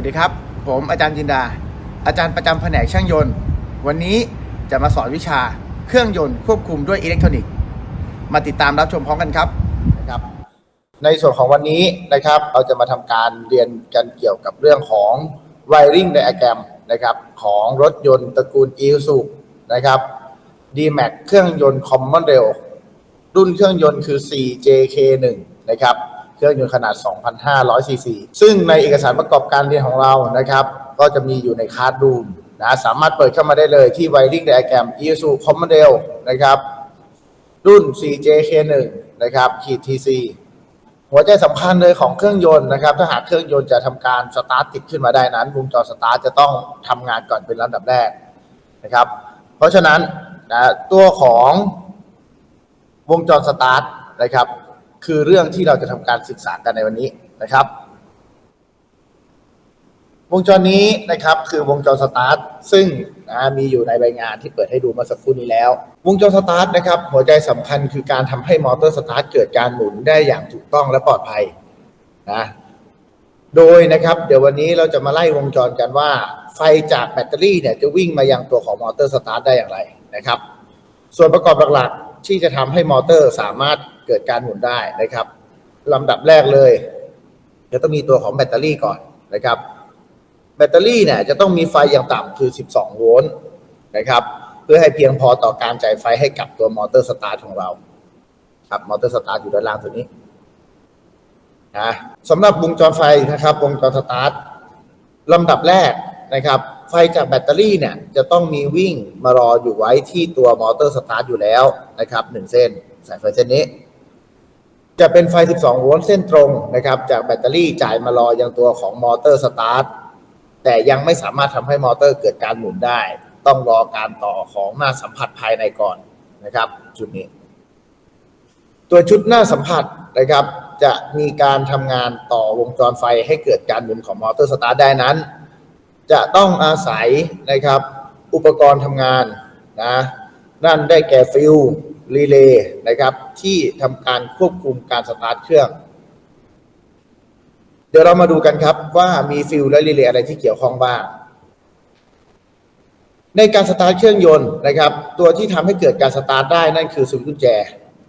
วัสดีครับ ผมอาจารย์จินดา อาจารย์ประจำแผนกช่างยนต์ วันนี้จะมาสอนวิชาเครื่องยนต์ควบคุมด้วยอิเล็กทรอนิกส์ มาติดตามรับชมพร้อมกันครับนะครับ ในส่วนของวันนี้นะครับ เราจะมาทำการเรียนกันเกี่ยวกับเรื่องของ wiring diagram นะครับของรถยนต์ตระกูล i s u นะครับ D-Max เครื่องยนต์ Common Rail รุ่นเครื่องยนต์คือ 4JK1 นะครับ เครื่องยนต์ขนาด 2,500 ซีซี ซึ่งในเอกสารประกอบการเรียนของเรานะครับ ก็จะมีอยู่ในคาร์ดรูมนะสามารถเปิดเข้ามาได้เลยที่ wiring diagram ISU Common Rail นะครับ รุ่น 4JK1 นะครับขีด TC หัวใจสำคัญเลยของเครื่องยนต์นะครับ ถ้าหากเครื่องยนต์จะทำการสตาร์ทติดขึ้นมาได้นั้นวงจรสตาร์ทจะต้องทำงานก่อนเป็นลำดับแรกนะครับ เพราะฉะนั้นนะตัวของวงจรสตาร์ทนะครับ คือเรื่องที่เราจะทำการศึกษากันในวันนี้นะครับ วงจรนี้นะครับคือวงจรสตาร์ทซึ่งนะมีอยู่ในใบงานที่เปิดให้ดูเมื่อสักครู่นี้แล้ว วงจรสตาร์ทนะครับ หัวใจสำคัญคือการทำให้มอเตอร์สตาร์ทเกิดการหมุนได้อย่างถูกต้องและปลอดภัยนะโดยนะครับ เดี๋ยววันนี้เราจะมาไล่วงจรกันว่า ไฟจากแบตเตอรี่เนี่ยจะวิ่งมายังตัวของมอเตอร์สตาร์ทได้อย่างไรนะครับ ส่วนประกอบหลักๆที่จะทำให้มอเตอร์สามารถ เกิดการหมุนได้นะครับลำดับแรกเลยจะต้องมีตัวของแบตเตอรี่ก่อนนะครับ แบตเตอรี่เนี่ยจะต้องมีไฟอย่างต่ำคือ 12 โวลต์นะครับเพื่อให้เพียงพอต่อการจ่ายไฟให้กับตัวมอเตอร์สตาร์ทของเราครับมอเตอร์สตาร์ทอยู่ด้านล่างตัวนี้นะสำหรับวงจรไฟนะครับ วงจรสตาร์ทลำดับแรกนะครับ ไฟจากแบตเตอรี่เนี่ยจะต้องมีวิ่งมารออยู่ไว้ที่ตัวมอเตอร์สตาร์ทอยู่แล้วนะครับหนึ่งเส้นสายไฟเส้นนี้ จะเป็นไฟ 12 โวลต์เส้นตรงนะครับ จากแบตเตอรี่จ่ายมารอยังตัวของมอเตอร์สตาร์ทแต่ยังไม่สามารถทำให้มอเตอร์เกิดการหมุนได้ ต้องรอการต่อของหน้าสัมผัสภายในก่อนนะครับ จุดนี้ ตัวชุดหน้าสัมผัสนะครับ จะมีการทำงานต่อวงจรไฟให้เกิดการหมุนของมอเตอร์สตาร์ทได้นั้น จะต้องอาศัยนะครับ อุปกรณ์ทำงานนะนั่นได้แก่ฟิล รีเลย์นะครับ ที่ทำการควบคุมการสตาร์ทเครื่อง เดี๋ยวเรามาดูกันครับว่ามีฟิลและรีเลย์อะไรที่เกี่ยวข้องบ้าง ในการสตาร์ทเครื่องยนต์นะครับ ตัวที่ทำให้เกิดการสตาร์ทได้นั่นคือสวิตช์กุญแจ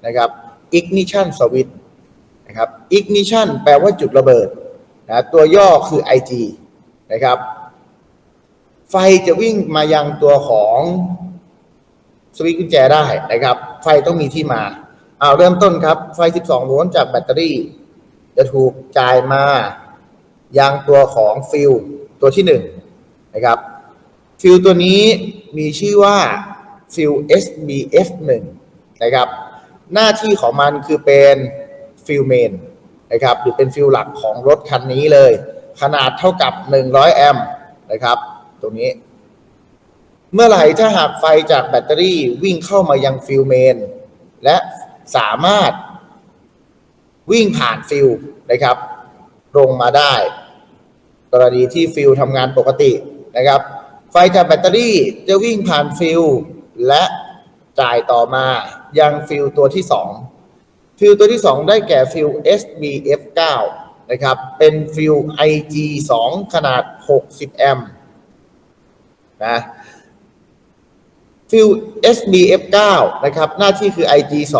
นะครับ ignition switch นะครับ ignition แปลว่าจุดระเบิดนะตัวย่อคือ IG นะครับ ไฟจะวิ่งมายังตัวของ สวิตช์กุญแจได้นะครับ ไฟต้องมีที่มาเอาเริ่มต้นครับ ไฟ 12 โวลต์จากแบตเตอรี่ จะถูกจ่ายมายังตัวของฟิลตัวที่หนึ่งนะครับ ฟิลตัวนี้มีชื่อว่าฟิล SBF 1 นะครับ หน้าที่ของมันคือเป็นฟิลเมนนะครับหรือเป็นฟิลหลักของรถคันนี้เลย ขนาดเท่ากับ 100 แอมป์นะครับ ตรงนี้ เมื่อไหร่ถ้าหากไฟจากแบตเตอรี่วิ่งเข้ามายังฟิลเมน และสามารถวิ่งผ่านฟิลนะครับลงมาได้ กรณีที่ฟิลทำงานปกตินะครับ ไฟจากแบตเตอรี่จะวิ่งผ่านฟิลและจ่ายต่อมายังฟิลตัวที่ 2 ฟิลตัวที่ 2 ได้แก่ฟิล SBF9 นะครับ เป็นฟิล IG2 ขนาด 60 แอมป์นะ ฟิล SBF9 นะครับ หน้าที่คือ IG2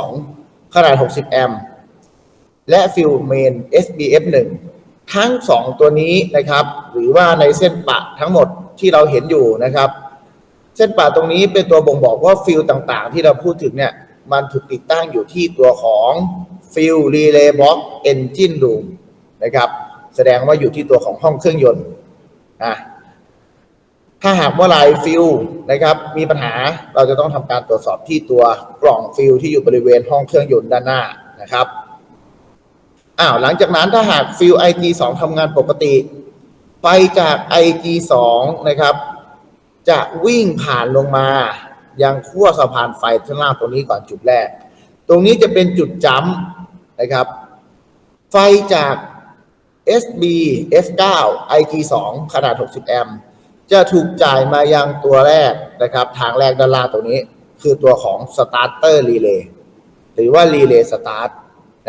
ขนาด 60 แอมป์ และฟิลเมน SBF 1 ทั้ง 2 ตัวนี้นะครับ หรือว่าในเส้นปะทั้งหมดที่เราเห็นอยู่นะครับ เส้นปะตรงนี้เป็นตัวบ่งบอกว่าฟิลต่างๆ ที่เราพูดถึงเนี่ย มันถูกติดตั้งอยู่ที่ตัวของฟิลรีเลย์บ็อกเอนจินรูมนะครับ แสดงว่าอยู่ที่ตัวของห้องเครื่องยนต์นะ ถ้าหากเมื่อไรฟิลนะครับมีปัญหาเราจะต้องทำการตรวจสอบที่ตัวกล่องฟิลที่อยู่บริเวณห้องเครื่องยนต์ด้านหน้านะครับอ้าวหลังจากนั้นถ้าหากฟิล IG2 ทำงานปกติ ไฟจาก IG2 นะครับ จะวิ่งผ่านลงมายังขั้วสะพานไฟข้างล่างตรงนี้ก่อนจุดแรก ตรงนี้จะเป็นจุดจัมป์นะครับ ไฟจาก SB F9 IG2 ขนาด 60 แอมป์ จะถูกจ่ายมายังตัวแรกนะครับ ทางแรกด้านล่างตรงนี้ คือตัวของ Starter Relay หรือว่า Relay Start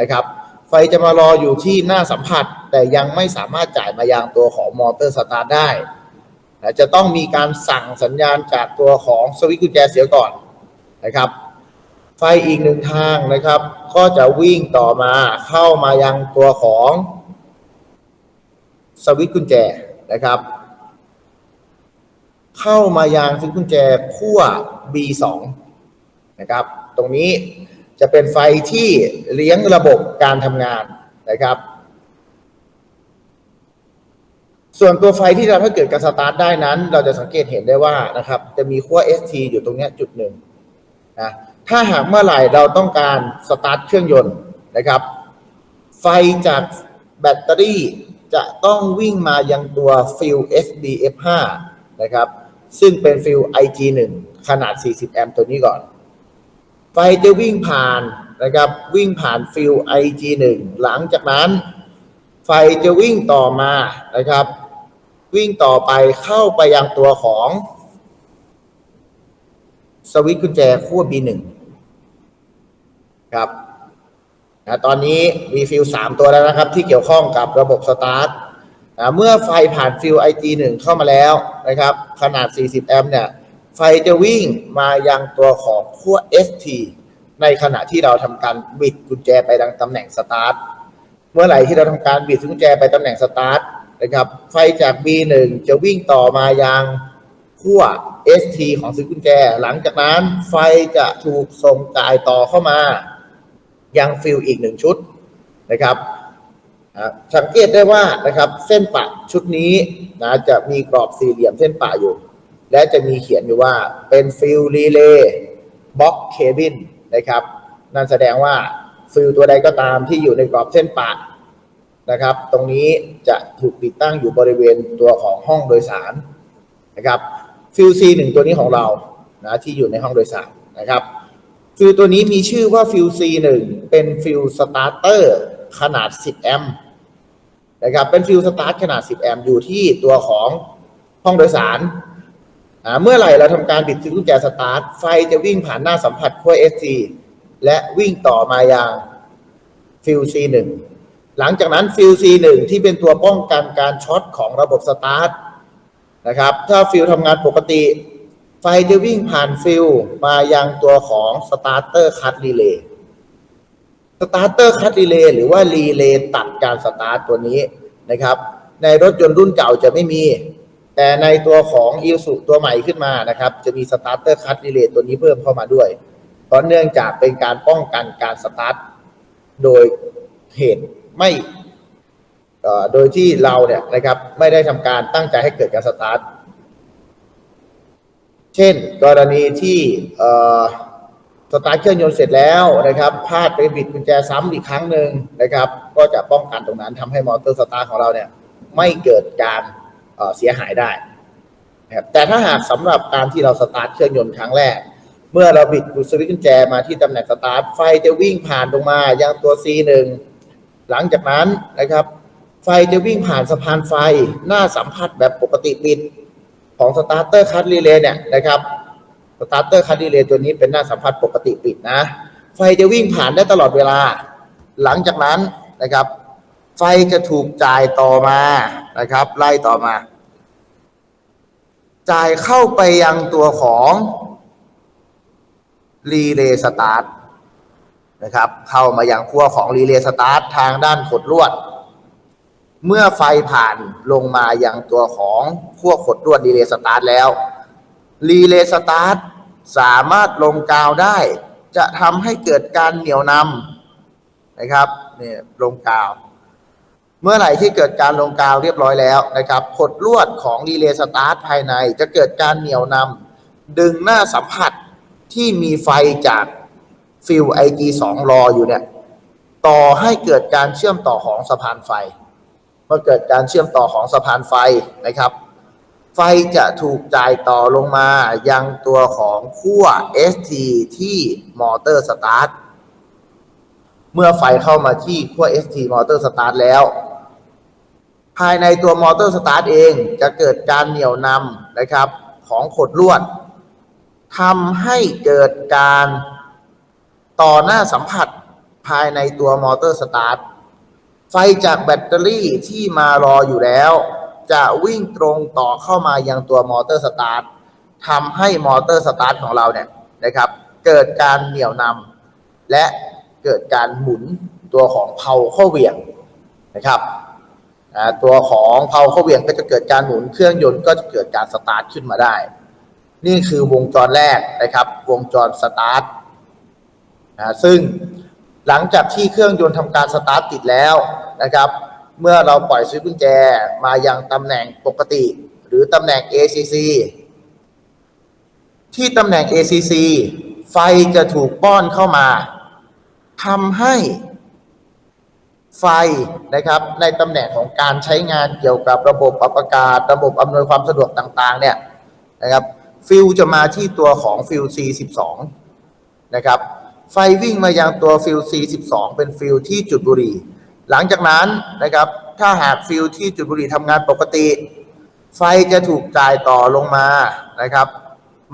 นะครับไฟจะมารออยู่ที่หน้าสัมผัส แต่ยังไม่สามารถจ่ายมายังตัวของมอเตอร์สตาร์ทได้จะต้องมีการสั่งสัญญาณจากตัวของสวิตช์กุญแจเสียก่อนนะครับ ไฟอีกหนึ่งทางนะครับ ก็จะวิ่งต่อมาเข้ามายังตัวของสวิตช์กุญแจนะครับ เข้ามายังสวิตช์กุญแจขั้ว B2 นะครับ ตรงนี้จะเป็นไฟที่เลี้ยงระบบการทำงานนะครับ ส่วนตัวไฟที่เราถ้าเกิดการสตาร์ทได้นั้น เราจะสังเกตเห็นได้ว่านะครับ จะมีขั้ว ST อยู่ตรงนี้จุดหนึ่งนะถ้าหากเมื่อไหร่เราต้องการสตาร์ทเครื่องยนต์นะครับ ไฟจากแบตเตอรี่จะต้องวิ่งมายังตัวฟิล SBF5 นะครับ ซึ่งเป็นฟิล IG1 ขนาด 40 แอมป์ตัวนี้ก่อน ไฟจะวิ่งผ่านนะครับ วิ่งผ่านฟิล IG1 หลังจากนั้น ไฟจะวิ่งต่อมานะครับ วิ่งต่อไปเข้าไปยังตัวของสวิตช์กุญแจขั้ว B1 ครับนะตอนนี้มีฟิลสามตัวแล้วนะครับ ที่เกี่ยวข้องกับระบบสตาร์ท เมื่อไฟผ่านฟิล IG1 เข้ามาแล้วนะครับ ขนาด 40 แอมป์เนี่ย ไฟจะวิ่งมายังตัวของขั้ว ST ในขณะที่เราทำการบิดกุญแจไปดังตำแหน่งสตาร์ท เมื่อไหร่ที่เราทำการบิดกุญแจไปตำแหน่งสตาร์ทนะครับ ไฟจาก B1 จะวิ่งต่อมายังขั้ว ST ของสวิตช์กุญแจ หลังจากนั้นไฟจะถูกส่งจ่ายต่อเข้ามา ยังฟิลอีกหนึ่งชุดนะครับ อ่าสังเกตได้ว่านะครับเส้นปะชุดนี้นะจะมีกรอบสี่เหลี่ยมเส้นปะอยู่ และจะมีเขียนอยู่ว่าเป็นฟิลรีเลย์บ็อกเคบินนะครับนั่นแสดงว่าฟิลตัวใดก็ตามที่อยู่ในกรอบเส้นปะนะครับ ตรงนี้จะถูกติดตั้งอยู่บริเวณตัวของห้องโดยสารนะครับฟิล C หนึ่งตัวนี้ของเรานะที่อยู่ในห้องโดยสารนะครับฟิลตัวนี้มีชื่อว่าฟิล C1 เป็นฟิลสตาร์เตอร์ ขนาด 10 แอมป์นะครับเป็นฟิลสตาร์ทขนาด 10 แอมป์อยู่ที่ตัวของห้องโดยสารเมื่อไหร่เราทำการบิดทิ้งกุญแจสตาร์ทไฟจะวิ่งผ่านหน้าสัมผัสขั้ว SC และวิ่งต่อมายังฟิล C1 หลังจากนั้นฟิล C1 ที่เป็นตัวป้องกันการช็อตของระบบสตาร์ทนะครับถ้าฟิลทำงานปกติ ไฟจะวิ่งผ่านฟิลมายังตัวของสตาร์เตอร์คัตรีเลย์ สตาร์เตอร์คัตรีเลย์หรือว่ารีเลย์ตัดการสตาร์ทตัวนี้นะครับ ในรถยนต์รุ่นเก่าจะไม่มี แต่ในตัวของอิ s สุตัวใหม่ขึ้นมานะครับ จะมีสตาร์เตอร์คัตรีเลย์ตัวนี้เพิ่มเข้ามาด้วย เพราะเนื่องจากเป็นการป้องกันการสตาร์ทโดยเหตุไม่โดยที่เราเนี่ยนะครับไม่ได้ทำการตั้งใจให้เกิดการสตาร์ท เช่น กรณีที่ สตาร์ทเครื่องยนต์เสร็จแล้วนะครับพลาดไปบิดกุญแจซ้ำอีกครั้งหนึ่งนะครับ ก็จะป้องกันตรงนั้นทำให้มอเตอร์สตาร์ของเราเนี่ยไม่เกิดการเสียหายได้นะครับแต่ถ้าหากสำหรับการที่เราสตาร์ทเครื่องยนต์ครั้งแรก เมื่อเราบิดสวิตช์กุญแจมาที่ตำแหน่งสตาร์ทไฟจะวิ่งผ่านลงมายังตัว C1 หลังจากนั้นนะครับไฟจะวิ่งผ่านสะพานไฟหน้าสัมผัสแบบปกติปิดของสตาร์เตอร์คัตรีเลย์เนี่ยนะครับ ตาร์เตอร์คัตรีเลตัวนี้เป็นหน้าสัมผัสปกติปิดนะ ไฟจะวิ่งผ่านได้ตลอดเวลา หลังจากนั้นนะครับ ไฟจะถูกจ่ายต่อมานะครับ ไล่ต่อมา จ่ายเข้าไปยังตัวของรีเลย์สตาร์ทนะครับ เข้ามายังขั้วของรีเลย์สตาร์ททางด้านขดลวด เมื่อไฟผ่านลงมายังตัวของขั้วขดลวดรีเลย์สตาร์ทแล้วรีเลย์สตาร์ท สามารถลงกาวได้ จะทำให้เกิดการเหนี่ยวนำนะครับเนี่ยลงกาว เมื่อไหร่ที่เกิดการลงกาวเรียบร้อยแล้วนะครับขดลวดของรีเลย์สตาร์ทภายใน จะเกิดการเหนี่ยวนำดึงหน้าสัมผัสที่มีไฟจากฟิล IG2 รออยู่เนี่ยต่อให้เกิดการเชื่อมต่อของสะพานไฟ เมื่อเกิดการเชื่อมต่อของสะพานไฟนะครับ ไฟจะถูกจ่ายต่อลงมายังตัวของขั้ว ST ที่มอเตอร์สตาร์ทเมื่อไฟเข้ามาที่ขั้ว ST มอเตอร์สตาร์ทแล้ว ภายในตัวมอเตอร์สตาร์ทเองจะเกิดการเหนี่ยวนำนะครับของขดลวดทำให้เกิดการต่อหน้าสัมผัสภายในตัวมอเตอร์สตาร์ทไฟจากแบตเตอรี่ที่มารออยู่แล้ว จะวิ่งตรงต่อเข้ามายังตัวมอเตอร์สตาร์ททำให้มอเตอร์สตาร์ทของเราเนี่ยนะครับ เกิดการเหนี่ยวนำและเกิดการหมุนตัวของเพาข้าเหวี่ยงนะครับตัวของเพาข้าเหวี่ยงก็จะเกิดการหมุนเครื่องยนต์ก็จะเกิดการสตาร์ทขึ้นมาได้ นี่คือวงจรแรกนะครับ วงจรสตาร์ทนะซึ่งหลังจากที่เครื่องยนต์ทำการสตาร์ทติดแล้วนะครับ เมื่อเราปล่อยสวิตช์กุญแจมายังตำแหน่งปกติ หรือตำแหน่ง ACC ที่ตำแหน่ง ACC ไฟจะถูกป้อนเข้ามาทำให้ไฟนะครับในตำแหน่งของการใช้งานเกี่ยวกับระบบปรับอากาศ ระบบอำนวยความสะดวกต่างๆ เนี่ยนะครับฟิลจะมาที่ตัวของฟิล C12 นะครับไฟวิ่งมายังตัวฟิล C12 เป็นฟิลที่จุดบุหรี่ หลังจากนั้นนะครับ ถ้าหากฟิลที่จุดบุหรี่ทำงานปกติ ไฟจะถูกจ่ายต่อลงมานะครับ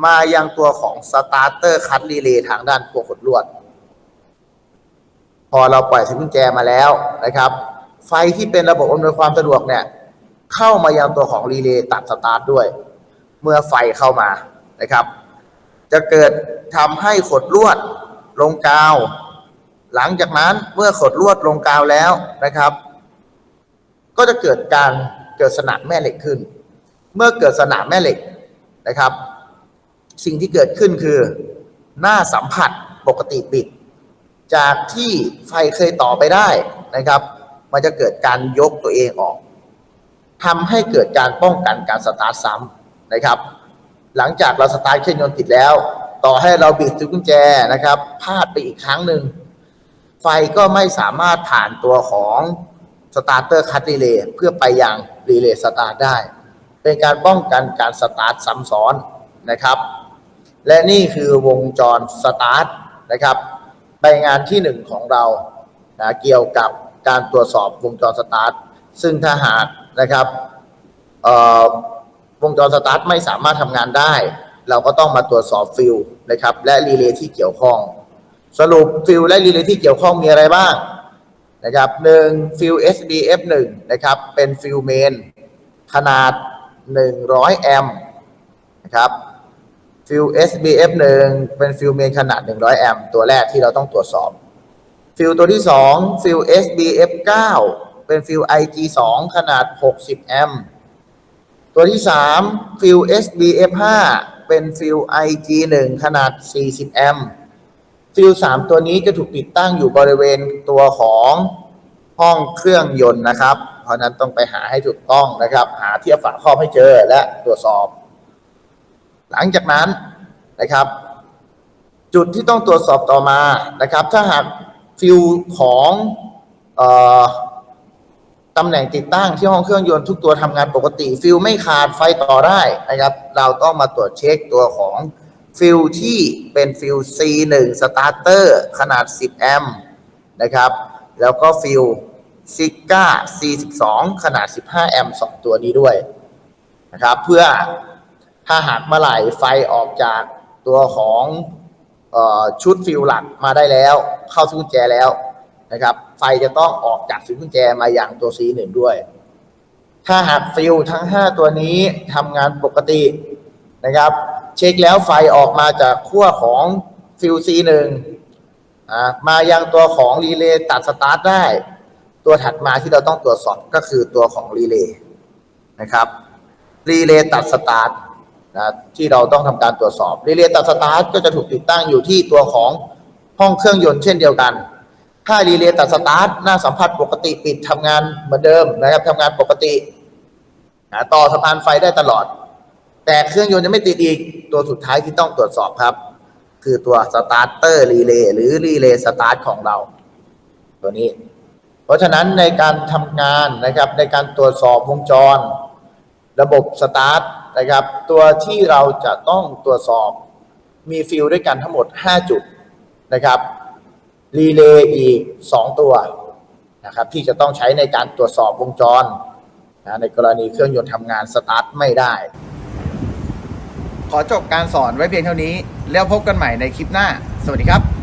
มายังตัวของสตาร์เตอร์คัตรีเลย์ทางด้านขั้วขดลวด พอเราปล่อยสกุญแจมาแล้วนะครับ ไฟที่เป็นระบบอำนวยความสะดวกเนี่ย เข้ามายังตัวของรีเลย์ตัดสตาร์ทด้วย เมื่อไฟเข้ามานะครับ จะเกิดทำให้ขดลวดลงกาว หลังจากนั้นเมื่อขดลวดลงกาวแล้วนะครับ ก็จะเกิดการเกิดสนามแม่เหล็กขึ้น เมื่อเกิดสนามแม่เหล็กนะครับ สิ่งที่เกิดขึ้นคือ หน้าสัมผัสปกติปิด จากที่ไฟเคยต่อไปได้นะครับ มันจะเกิดการยกตัวเองออกทำให้เกิดการป้องกันการสตาร์ทซ้ำนะครับ หลังจากเราสตาร์ทเครื่องยนต์ติดแล้ว ต่อให้เราบิดสวิตช์กุญแจนะครับพลาดไปอีกครั้งหนึ่ง ไฟก็ไม่สามารถผ่านตัวของสตาร์เตอร์คัตรีเลย์เพื่อไปยังรีเลย์สตาร์ทได้ เป็นการป้องกันการสตาร์ทซ้ำซ้อนนะครับ และนี่คือวงจรสตาร์ทนะครับใบงานที่หนึ่งของเรานะเกี่ยวกับการตรวจสอบวงจรสตาร์ทซึ่งถ้าหากนะครับวงจรสตาร์ทไม่สามารถทำงานได้ เราก็ต้องมาตรวจสอบฟิลนะครับและรีเลย์ที่เกี่ยวข้อง สรุปฟิลและรีเลย์ที่เกี่ยวข้องมีอะไรบ้างนะครับหนึ่งฟิล SBF 1นะครับ เป็นฟิลเมน ขนาด 100 แอมป์นะครับฟิล SBF 1เป็นฟิลเมนขนาด 100 แอมป์ตัวแรกที่เราต้องตรวจสอบฟิลตัวที่ 2 ฟิล SBF 9เป็นฟิล IG 2ขนาด 60 แอมป์ตัวที่ 3 ฟิล SBF 5เป็นฟิล IG 1ขนาด 40 แอมป์ ฟิลสามตัวนี้จะถูกติดตั้งอยู่บริเวณตัวของห้องเครื่องยนต์นะครับ เพราะนั้นต้องไปหาให้ถูกต้องนะครับ หาเทียบฝาครอบให้เจอและตรวจสอบ หลังจากนั้นนะครับ จุดที่ต้องตรวจสอบต่อมานะครับ ถ้าหากฟิลของออตำแหน่งติดตั้งที่ห้องเครื่องยนต์ทุกตัวทำงานปกติ ฟิลไม่ขาดไฟต่อได้นะครับ เราต้องมาตรวจเช็คตัวของ ฟิลที่เป็นฟิล C1 Starter ขนาด 10 แอมป์นะครับ แล้วก็ฟิลซิก้า C12 ขนาด 15 แอมป์สองตัวนี้ด้วยนะครับ เพื่อถ้าหากเมื่อไหร่ไฟออกจากตัวของออชุดฟิลหลักมาได้แล้ว เข้าสวิตช์กุญแจแล้วนะครับ ไฟจะต้องออกจากสวิตช์กุญแจมาอย่างตัว C1 ด้วย ถ้าหากฟิลทั้ง 5 ตัวนี้ทำงานปกตินะครับ เช็คแล้วไฟออกมาจากขั้วของฟิลซีหนึ่งอ่ามายังตัวของรีเลย์ตัดสตาร์ทได้ ตัวถัดมาที่เราต้องตรวจสอบก็คือตัวของรีเลย์นะครับรีเลย์ตัดสตาร์ทนะที่เราต้องทำการตรวจสอบรีเลย์ตัดสตาร์ทก็จะถูกติดตั้งอยู่ที่ตัวของห้องเครื่องยนต์เช่นเดียวกัน ถ้ารีเลย์ตัดสตาร์ทหน้าสัมผัสปกติปิดทำงานเหมือนเดิมนะครับทำงานปกตินะต่อสะพานไฟได้ตลอด แต่เครื่องยนต์ยังไม่ติดอีก ตัวสุดท้ายที่ต้องตรวจสอบครับ คือตัวสตาร์เตอร์รีเลย์หรือรีเลย์สตาร์ทของเรา ตัวนี้ เพราะฉะนั้นในการทำงานนะครับในการตรวจสอบวงจร ระบบสตาร์ทนะครับ ตัวที่เราจะต้องตรวจสอบมีฟิลด้วยกันทั้งหมด 5 จุดนะครับรีเลย์อีก 2 ตัวนะครับที่จะต้องใช้ในการตรวจสอบวงจรนะในกรณีเครื่องยนต์ทำงานสตาร์ทไม่ได้ ขอจบการสอนไว้เพียงเท่านี้ แล้วพบกันใหม่ในคลิปหน้า สวัสดีครับ